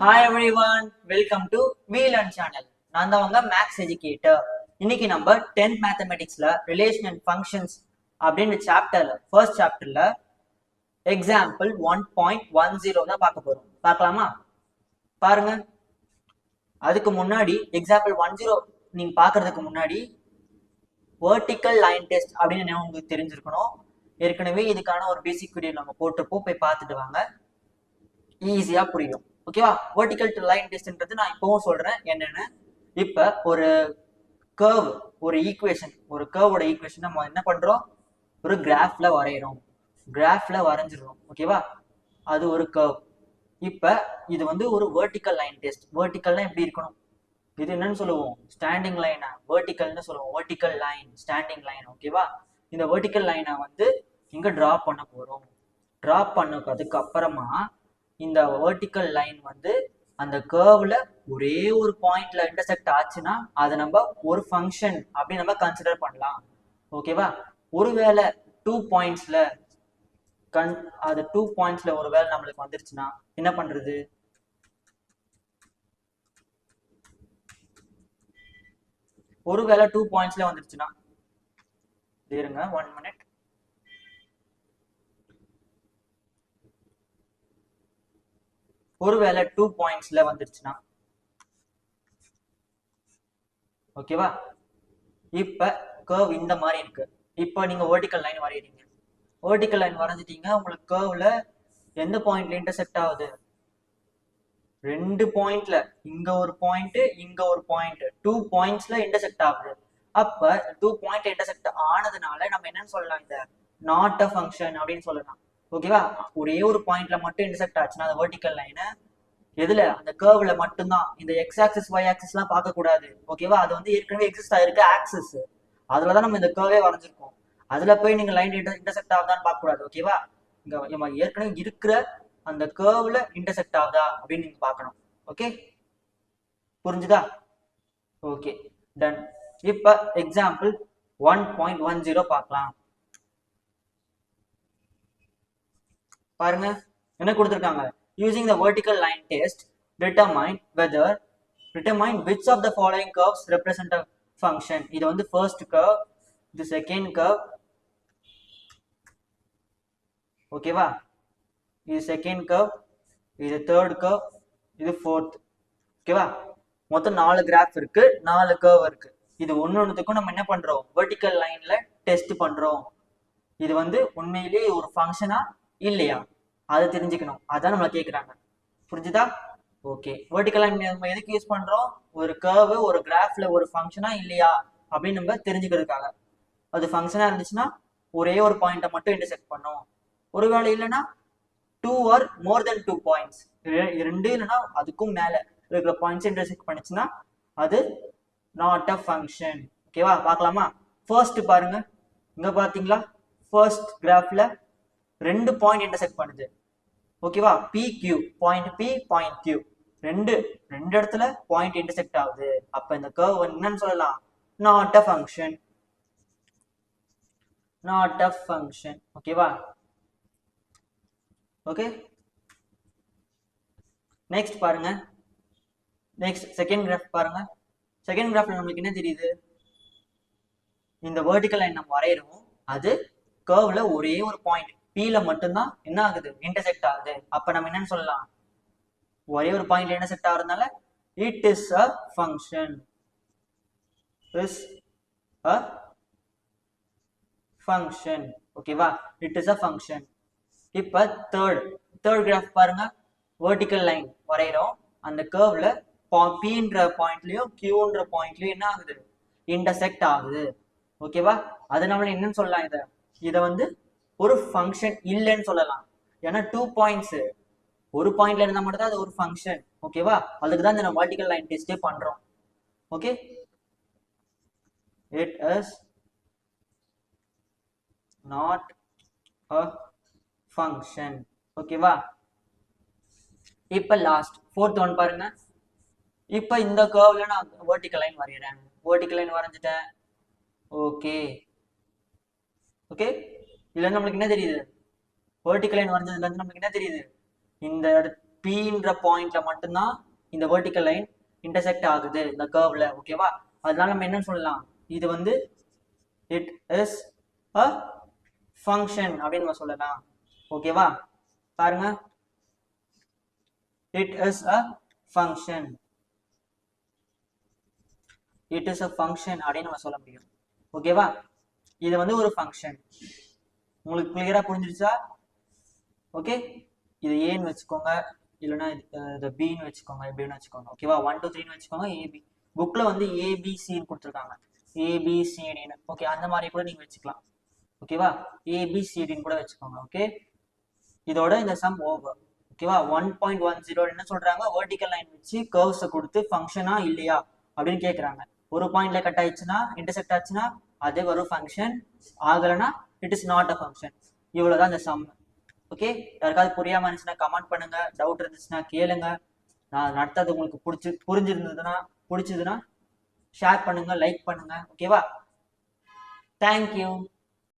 Hi everyone welcome to வீலன் channel நான் தான் உங்க மேக்ஸ் எஜுகேட்டர் இன்னைக்கு நம்ம டென்த் மேத்தமெட்டிக்ஸ்ல ரிலேஷன் அண்ட் ஃபங்க்ஷன்ஸ் அப்படின்ற சாப்டர்ல ஃபர்ஸ்ட் சாப்டர்ல example one point one zero தான் பார்க்க போறோம். பார்க்கலாமா? பாருங்க. அதுக்கு முன்னாடி எக்ஸாம்பிள் ஒன் ஜீரோ நீங்க பார்க்கறதுக்கு முன்னாடி வேர்டிக்கல் லைன் டெஸ்ட் அப்படின்னு உங்களுக்கு தெரிஞ்சிருக்கணும்? ஏற்கனவே இதுக்கான ஒரு பேசிக் வீடியோ நம்ம போட்டிருப்போம் போய் பார்த்துட்டு வாங்க. ஈஸியா புரியும். ஓகேவா வேர்டிக்கல் டு லைன் டெஸ்ட்ன்றது நான் இப்பவும் சொல்றேன். என்னன்னு? இப்ப ஒரு கர்வ் ஒரு ஈக்குவேஷன் ஒரு கர்வோட ஈக்குவேஷன் நம்ம என்ன பண்றோம்? ஒரு கிராஃப்ல வரைகிறோம் கிராஃப்ல வரைஞ்சிடுறோம். ஓகேவா அது ஒரு கர்வ் இப்ப இது வந்து ஒரு வேர்டிக்கல் லைன் டெஸ்ட் வேர்டிக்கல்னா எப்படி இருக்கணும்? இது என்னன்னு சொல்லுவோம். ஸ்டாண்டிங் லைனா வேர்டிக்கல்னு சொல்லுவோம். வேர்டிக்கல் லைன் ஸ்டாண்டிங் லைன் ஓகேவா இந்த வேர்டிக்கல் லைனை வந்து இங்க டிரா பண்ண போறோம். டிரா பண்ணதுக்கு அப்புறமா இந்த வேர்டிக்கல் லைன் வந்து அந்த கேர்வ்ல ஒரே ஒரு பாயிண்ட்ல இன்டர்செக்ட் ஆச்சுன்னா அதை நம்ம ஒரு ஃபங்க்ஷன் அப்படின்னு நம்ம கன்சிடர் பண்ணலாம். ஓகேவா ஒருவேளை டூ பாயிண்ட்ஸ்ல கன் அது டூ பாயிண்ட்ஸ்ல ஒருவேளை நம்மளுக்கு வந்துருச்சுன்னா என்ன பண்றது? ஒருவேளை டூ பாயிண்ட்ஸ்ல வந்துருச்சுன்னா இருங்க ஒன் மினிட் ஒருவேளை டூ பாயிண்ட்ஸ்ல வந்துருச்சுன்னா. ஓகேவா இப்ப கர்வ் இந்த மாதிரி இருக்கு. இப்போ நீங்க வெர்டிக்கல் லைன் வரையறீங்க. வெர்டிக்கல் லைன் வரைஞ்சிட்டீங்க உங்களுக்கு கர்வ்ல எந்த பாயிண்ட்ல இன்டர்செக்ட் ஆகுது? ரெண்டு பாயிண்ட்ல இங்க ஒரு பாயிண்ட் இங்க ஒரு பாயிண்ட் டூ பாயிண்ட்ஸ்ல இன்டர்செக்ட் ஆகுது. அப்ப டூ பாயிண்ட் இன்டர்செக்ட் ஆனதுனால நம்ம என்னன்னு சொல்லலாம் இந்த நாட் அ ஃபங்க்ஷன் அப்படின்னு சொல்லலாம். ஓகேவா ஒரே ஒரு பாயிண்ட்ல மட்டும் இன்டர்செக்ட் ஆச்சுன்னா அந்த வெர்டிக்கல் லைனை எதுல? அந்த கேர்வ்ல மட்டும்தான். இந்த எக்ஸ் ஆக்சிஸ் ஒய் ஆக்சிஸ் எல்லாம் பார்க்க கூடாது ஓகேவா அது வந்து ஏற்கனவே எக்ஸிஸ்ட் ஆயிருக்கு ஆக்சிஸ் அதுலதான் நம்ம இந்த கேர்வே வரைஞ்சிருக்கோம். அதுல போய் நீங்க லைன் இன்டர்செக்ட் ஆகுதான்னு பார்க்க கூடாது ஓகேவா இங்க நம்ம ஏற்கனவே இருக்கிற அந்த கேர்வ்ல இன்டர்செக்ட் ஆகுதா அப்படின்னு நீங்க பார்க்கணும். ஓகே புரிஞ்சுதா? ஓகே டன் இப்ப example one point one zero பார்க்கலாம். பாருங்க. என்ன கொடுத்துருக்காங்க? Using the vertical line test determine whether determine which of the following curves represent a function இது வந்து ஃபர்ஸ்ட் கர்வ் இது செகண்ட் கர்வ் ஓகேவா இது செகண்ட் கர்வ் இது தேர்ட் கர்வ் இது ஃபோர்த் ஓகேவா மொத்தம் நாலு கிராஃப் இருக்கு நாலு கர்வ் இருக்கு. இது ஒன்று ஒன்றுத்துக்கும் நம்ம என்ன பண்றோம்? வெர்டிக்கல் லைன்ல டெஸ்ட் பண்றோம். இது வந்து உண்மையிலேயே ஒரு ஃபங்க்ஷனா இல்லையா? அதை தெரிஞ்சுக்கணும். அதான் நம்மளை கேட்குறாங்க புரிஞ்சுதா? ஓகே வேர்டிக்கலாக நம்ம எதுக்கு யூஸ் பண்ணுறோம் ஒரு கர்வ் ஒரு கிராஃப்ல ஒரு ஃபங்க்ஷனா இல்லையா? அப்படின்னு நம்ம தெரிஞ்சுக்கிறதுக்காக. அது ஃபங்க்ஷனாக இருந்துச்சுன்னா ஒரே ஒரு பாயிண்ட்டை மட்டும் இன்டர்செக்ட் பண்ணும். ஒருவேளை இல்லைன்னா two or more then two points ரெண்டு இல்லைன்னா அதுக்கும் மேலே இருக்கிற பாயிண்ட்ஸ் இன்டர்செக்ட் பண்ணுச்சுன்னா அது நாட் அ ஃபங்க்ஷன் ஓகேவா பார்க்கலாமா? ஃபர்ஸ்ட் பாருங்க. இங்கே பார்த்தீங்களா? ஃபர்ஸ்ட் கிராஃபில் ரெண்டு பாயிண்ட் இன்டர்செக்ட் பண்ணுது. ஓகேவா P Q point P point Q ரெண்டு ரெண்டு இடத்துல பாயிண்ட் இன்டர்செக்ட் ஆகுது. அப்ப இந்த கர்வ் என்னன்னு சொல்லலாம்? Not a function not a function ஓகேவா ஓகே நெக்ஸ்ட் பாருங்க. நெக்ஸ்ட் செகண்ட் கிராஃப் பாருங்க. செகண்ட் கிராஃப்ல நம்மளுக்கு என்ன தெரியுது? இந்த வேர்டிக்கல் லைன் நம்ம வரையிறோம். அது கர்வ்ல ஒரே ஒரு பாயிண்ட் பீல மட்டும்தான் என்ன ஆகுது? இன்டர்செக்ட் ஆகுது. அப்ப நம்ம என்னன்னு சொல்லலாம்? ஒரே ஒரு point intersect ஆகுறதுனால it is a function is a function ஓகேவா இட் இஸ் அ ஃபங்க்ஷன் இப்ப தேர்ட் தேர்ட் கிராஃப் பாருங்க. வெர்டிக்கல் லைன் வரைகிறோம் அந்த கர்வ்ல பீன்ற பாயிண்ட்லயும் கியூன்ற பாயிண்ட்லயும் என்ன ஆகுது? இன்டர்செக்ட் ஆகுது. ஓகேவா அதனால என்னன்னு சொல்லலாம் இதை. இதை வந்து ஒரு ஃபங்க்ஷன் இல்லைன்னு சொல்லலாம். ஏன்னா டூ பாயிண்ட்ஸ் ஒரு பாயிண்ட்ல இருந்தா மட்டும் தான் அது ஒரு ஃபங்க்ஷன் ஓகேவா அதுக்கு தான் இந்த வெர்டிக்கல் லைன் டெஸ்டே பண்றோம். Okay it is not a function ஓகேவா இப்போ லாஸ்ட் ஃபோர்த் ஒன் பாருங்க. இப்போ இந்த கர்வ்ல நான் வெர்டிக்கல் லைன் வரைகிறேன் வெர்டிக்கல் லைன் வரைஞ்சிட்டேன். ஓகே ஓகே இதுல இருந்து நம்மளுக்கு என்ன தெரியுது? வேர்டிக்கல் லைன் வரைஞ்சதுல இருந்து நமக்கு என்ன தெரியுது? இந்த பீன்ற பாயிண்ட்ல மட்டும்தான் இந்த வேர்டிக்கல் லைன் இன்டர்செக்ட் ஆகுது இந்த கர்வ்ல ஓகேவா அதனால நம்ம என்ன சொல்லலாம்? இது வந்து இட் இஸ் அ ஃபங்க்ஷன் அப்படின்னு நம்ம சொல்லலாம். ஓகேவா பாருங்க. It is a function it is a function அப்படின்னு நம்ம சொல்ல முடியும். ஓகேவா இது வந்து ஒரு ஃபங்க்ஷன் உங்களுக்கு கிளியரா புரிஞ்சிருச்சா? ஓகே இது ஏன்னு வச்சுக்கோங்க. இல்லைன்னா இது பின்னு வச்சுக்கோங்க. எப்படின்னு வச்சுக்கோங்க. ஓகேவா ஒன் டூ த்ரீன்னு வச்சுக்கோங்க. ஏபி புக்கில் வந்து ஏபிசின்னு கொடுத்துருக்காங்க. ஏபிசிடின்னு ஓகே அந்த மாதிரி கூட நீங்கள் வச்சுக்கலாம். ஓகேவா ஏபிசிடின்னு கூட வச்சுக்கோங்க. ஓகே இதோட இந்த சம் ஓவர் ஓகேவா ஒன் பாயிண்ட் ஒன் ஜீரோ என்ன சொல்றாங்க? வேர்டிக்கல் லைன் வச்சு கர்வ்ஸை கொடுத்து ஃபங்க்ஷனா இல்லையா? அப்படின்னு கேட்குறாங்க ஒரு பாயிண்ட்ல கட் ஆயிடுச்சுன்னா இன்டர்செக்ட் ஆச்சுன்னா அதே ஒரு ஃபங்க்ஷன் ஆகலைன்னா it is not a function இவ்வளோதான் இந்த சம் ஓகே யாருக்காவது புரியாமல் இருந்துச்சுன்னா கமெண்ட் பண்ணுங்க. டவுட் இருந்துச்சுன்னா கேளுங்க. நான் நடத்தது உங்களுக்கு பிடிச்சி புரிஞ்சிருந்ததுன்னா பிடிச்சதுன்னா ஷேர் பண்ணுங்க லைக் பண்ணுங்க. ஓகேவா தேங்க்யூ